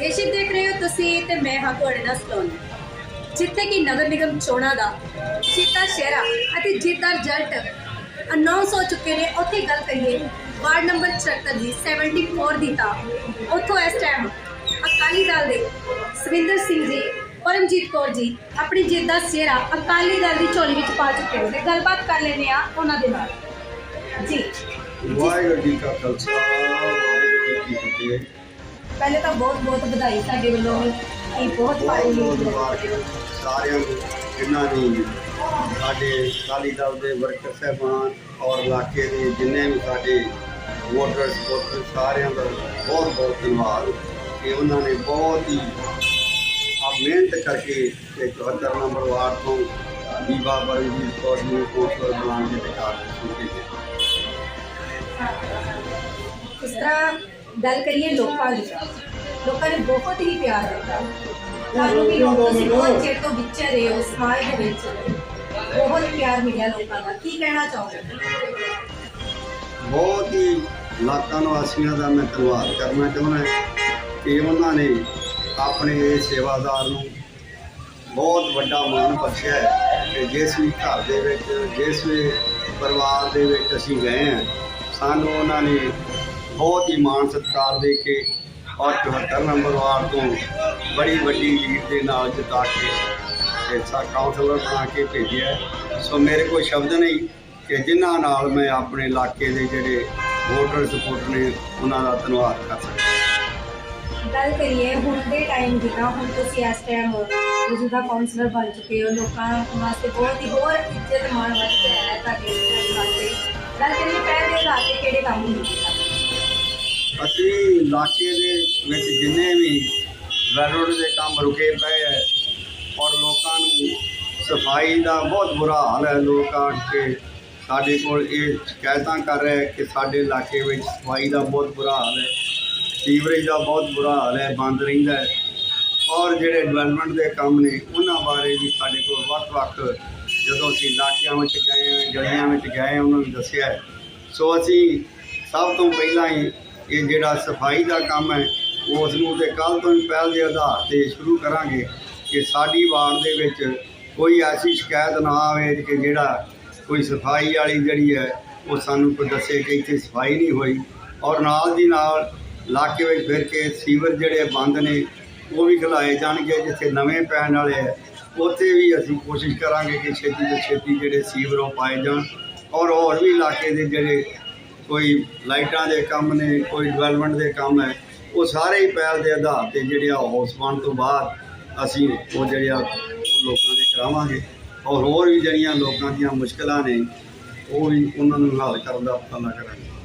ਦੇਸ਼ਿਕ ਦੇਖ ਰਹੇ ਹੋ ਤੁਸੀਂ ਤੇ ਮੈਂ ਹਾਂ ਤੁਹਾਡੇ ਨਾਲ ਸਲੋਨੀ। ਜਿੱਥੇ ਕਿ ਨਗਰ ਨਿਗਮ ਚੋਣਾਂ ਦਾ ਸਿੱਤਾ ਸ਼ਹਿਰਾ ਅਤੇ ਜਿੱਤ ਰਿਜ਼ਲਟ ਅਨਾਉਂਸ ਹੋ ਚੁੱਕੇ ਨੇ। ਉੱਥੇ ਗੱਲ ਕਰੀਏ, ਵਾਰਡ ਨੰਬਰ 74 ਦੀ 74 ਦੀ ਤਾਂ ਉੱਥੋਂ ਇਸ ਟਾਈਮ ਅਕਾਲੀ ਦਲ ਦੇ ਸਵਿੰਦਰ ਸਿੰਘ ਜੀ, ਪਰਮਜੀਤ ਕੌਰ ਜੀ ਆਪਣੀ ਜਿੱਤ ਦਾ ਸਿਹਰਾ ਅਕਾਲੀ ਦਲ ਦੀ ਝੋਲੀ ਵਿੱਚ ਪਾ ਚੁੱਕੇ ਨੇ ਤੇ ਗੱਲਬਾਤ ਕਰ ਲੈਂਦੇ ਆ ਉਹਨਾਂ ਦੇ ਨਾਲ। ਜੀ। ਵਾਹਿਗੁਰੂ ਜੀ ਕਾ ਖਾਲਸਾ, ਵਾਹਿਗੁਰੂ ਜੀ ਕੀ ਫਤਿਹ। ਪਹਿਲੇ ਤਾਂ ਬਹੁਤ ਬਹੁਤ ਵਧਾਈ ਸਾਡੇ ਵੱਲੋਂ ਇਹ ਬਹੁਤ ਭਾਰੀ ਬਹੁਤ ਬਹੁਤ ਲੀਡ ਮੁਬਾਰਕ ਸਾਰਿਆਂ ਨੂੰ ਜਿਨ੍ਹਾਂ ਨੇ ਸਾਡੇ ਅਕਾਲੀ ਦਲ ਦੇ ਵਰਕਰ ਸਹਿਬਾਨ ਔਰ ਇਲਾਕੇ ਦੇ ਜਿੰਨੇ ਵੀ ਸਾਡੇ ਵੋਟਰ ਸਪੋਰਟਰ ਸਾਰਿਆਂ ਦਾ ਬਹੁਤ ਬਹੁਤ ਧੰਨਵਾਦ ਕਿ ਉਹਨਾਂ ਨੇ ਬਹੁਤ ਹੀ ਆ ਮਿਹਨਤ ਕਰਕੇ ਤੇ 74 ਨੰਬਰ ਵਾਰਡ ਤੋਂ ਬੀਬਾ ਬਰਮਜੀਤ ਕੌਰ ਨੂੰ ਕੋਸ਼ਰ ਬਣਾਉਣ ਦੇ ਵਿਕਾਰ ਕੀਤੀ ਇਸ ਤਰ੍ਹਾਂ ਗੱਲ ਕਰੀਏ ਲੋਕਾਂ ਦੀ ਲੋਕਾਂ ਨੇ ਬਹੁਤ ਹੀ ਪਿਆਰ ਦਿੱਤਾ ਸਾਨੂੰ ਵੀ ਤੁਸੀਂ ਬਹੁਤ ਚਿਰ ਤੋਂ ਵਿਚਰ ਰਹੇ ਹੋ, ਸਮਾਜ ਦੇ ਵਿੱਚ। ਬਹੁਤ ਪਿਆਰ ਮਿਲਿਆ ਲੋਕਾਂ ਦਾ। ਕੀ ਕਹਿਣਾ ਚਾਹੋਗੇ? ਬਹੁਤ ਹੀ ਇਲਾਕਾ ਨਿਵਾਸੀਆਂ ਦਾ ਮੈਂ ਧੰਨਵਾਦ ਕਰਨਾ ਚਾਹੁੰਦਾ ਕਿ ਉਹਨਾਂ ਨੇ ਆਪਣੇ ਸੇਵਾਦਾਰ ਨੂੰ ਬਹੁਤ ਵੱਡਾ ਮਾਣ ਬਖਸ਼ਿਆ ਕਿ ਜਿਸ ਵੀ ਘਰ ਦੇ ਵਿੱਚ, ਜਿਸ ਵੀ ਪਰਿਵਾਰ ਦੇ ਵਿੱਚ ਅਸੀਂ ਗਏ ਹਾਂ, ਸਾਨੂੰ ਉਹਨਾਂ ਨੇ ਬਹੁਤ ਹੀ ਮਾਣ ਸਤਿਕਾਰ ਦੇ ਕੇ ਔਰ 74 ਨੰਬਰ ਵਾਰਡ ਤੋਂ ਬੜੀ ਵੱਡੀ ਲੀਡ ਦੇ ਨਾਲ ਜਿਤਾ ਕੇ ਐਸਾ ਕਾਉਂਸਲਰ ਬਣਾ ਕੇ ਭੇਜਿਆ ਸੋ ਮੇਰੇ ਕੋਲ ਸ਼ਬਦ ਨਹੀਂ ਕਿ ਜਿਨ੍ਹਾਂ ਨਾਲ ਮੈਂ ਆਪਣੇ ਇਲਾਕੇ ਦੇ ਜਿਹੜੇ ਵੋਟਰ ਸਪੋਰਟ ਨੇ ਉਹਨਾਂ ਦਾ ਧੰਨਵਾਦ ਕਰ ਸਕਦਾ ਗੱਲ ਕਰੀਏ, ਹੁਣ ਦੇ ਟਾਈਮ ਦੀ ਤਾਂ ਹੁਣ ਤੁਸੀਂ ਇਸ ਟਾਈਮ ਮੌਜੂਦਾ ਕਾਉਂਸਲਰ ਬਣ ਚੁੱਕੇ ਹੋ, ਲੋਕਾਂ ਵਾਸਤੇ ਬਹੁਤ ਹੀ ਹੋਰ ਇੱਜ਼ਤ ਮਾਣ ਵੱਧ ਹੈ ਤੁਹਾਡੇ ਵਾਸਤੇ। ਗੱਲ ਕਰੀਏ, ਪਹਿਲੇ ਦੇ ਕਿਹੜੇ ਕੰਮ ਹੁੰਦੇ ਅਸੀਂ ਇਲਾਕੇ ਦੇ ਵਿੱਚ ਜਿੰਨੇ ਵੀ ਰੈਲਰੋਡ ਦੇ ਕੰਮ ਰੁਕੇ ਪਏ ਹੈ ਔਰ ਲੋਕਾਂ ਨੂੰ ਸਫ਼ਾਈ ਦਾ ਬਹੁਤ ਬੁਰਾ ਹਾਲ ਹੈ ਲੋਕ ਆ ਕੇ ਸਾਡੇ ਕੋਲ ਇਹ ਸ਼ਿਕਾਇਤਾਂ ਕਰ ਰਹੇ ਕਿ ਸਾਡੇ ਇਲਾਕੇ ਵਿੱਚ ਸਫ਼ਾਈ ਦਾ ਬਹੁਤ ਬੁਰਾ ਹਾਲ ਹੈ ਸੀਵਰੇਜ ਦਾ ਬਹੁਤ ਬੁਰਾ ਹਾਲ ਹੈ ਬੰਦ ਰਹਿੰਦਾ ਹੈ ਔਰ ਜਿਹੜੇ ਡਿਵੈਲਪਮੈਂਟ ਦੇ ਕੰਮ ਨੇ ਉਹਨਾਂ ਬਾਰੇ ਵੀ ਸਾਡੇ ਕੋਲ ਵੱਖ-ਵੱਖ ਜਦੋਂ ਅਸੀਂ ਇਲਾਕਿਆਂ ਵਿੱਚ ਗਏ ਗਲੀਆਂ ਵਿੱਚ ਗਏ ਉਹਨਾਂ ਨੂੰ ਦੱਸਿਆ ਸੋ ਅਸੀਂ ਸਭ ਤੋਂ ਪਹਿਲਾਂ ਹੀ ਇਹ ਜਿਹੜਾ ਸਫ਼ਾਈ ਦਾ ਕੰਮ ਹੈ, ਉਸ ਨੂੰ ਤੇ ਕੱਲ ਤੋਂ ਹੀ ਪਹਿਲ ਦੇ ਆਧਾਰ ਤੇ ਸ਼ੁਰੂ ਕਰਾਂਗੇ ਕਿ ਸਾਡੀ ਵਾਰਡ ਦੇ ਵਿੱਚ ਕੋਈ ਐਸੀ ਸ਼ਿਕਾਇਤ ਨਾ ਆਵੇ ਕਿ ਜਿਹੜਾ ਕੋਈ ਸਫ਼ਾਈ ਵਾਲੀ ਜਿਹੜੀ ਹੈ, ਉਹ ਸਾਨੂੰ ਕੋਈ ਦੱਸੇ ਕਿ ਇੱਥੇ ਸਫ਼ਾਈ ਨਹੀਂ ਹੋਈ। ਔਰ ਨਾਲ ਦੀ ਨਾਲ ਇਲਾਕੇ ਵਿੱਚ ਫਿਰ ਕੇ ਸੀਵਰ ਜਿਹੜੇ ਬੰਦ ਨੇ, ਉਹ ਵੀ ਖਿਲਾਏ ਜਾਣਗੇ, ਜਿੱਥੇ ਨਵੇਂ ਪੈਣ ਵਾਲੇ ਹੈ। ਉੱਥੇ ਵੀ ਅਸੀਂ ਕੋਸ਼ਿਸ਼ ਕਰਾਂਗੇ ਕਿ ਛੇਤੀ ਤੋਂ ਛੇਤੀ ਜਿਹੜੇ ਸੀਵਰ ਉਹ ਪਾਏ ਜਾਣ। ਔਰ ਹੋਰ ਵੀ ਇਲਾਕੇ ਦੇ ਜਿਹੜੇ ਕੋਈ ਲਾਈਟਾਂ ਦੇ ਕੰਮ ਨੇ, ਕੋਈ ਡਿਵੈਲਪਮੈਂਟ ਦੇ ਕੰਮ ਹੈ, ਉਹ ਸਾਰੇ ਹੀ ਪਹਿਲ ਦੇ ਆਧਾਰ ਤੇ ਜਿਹੜੇ ਆ ਹਾਊਸ ਬਣ ਤੋਂ ਬਾਅਦ ਅਸੀਂ ਉਹ ਜਿਹੜੇ ਆ ਉਹ ਲੋਕਾਂ ਦੇ ਕਰਾਵਾਂਗੇ। ਔਰ ਹੋਰ ਵੀ ਜਿਹੜੀਆਂ ਲੋਕਾਂ ਦੀਆਂ ਮੁਸ਼ਕਲਾਂ ਨੇ, ਉਹ ਵੀ ਉਹਨਾਂ ਨੂੰ ਹੱਲ ਕਰਨ ਦਾ ਪਤਾ ਕਰਾਂਗੇ।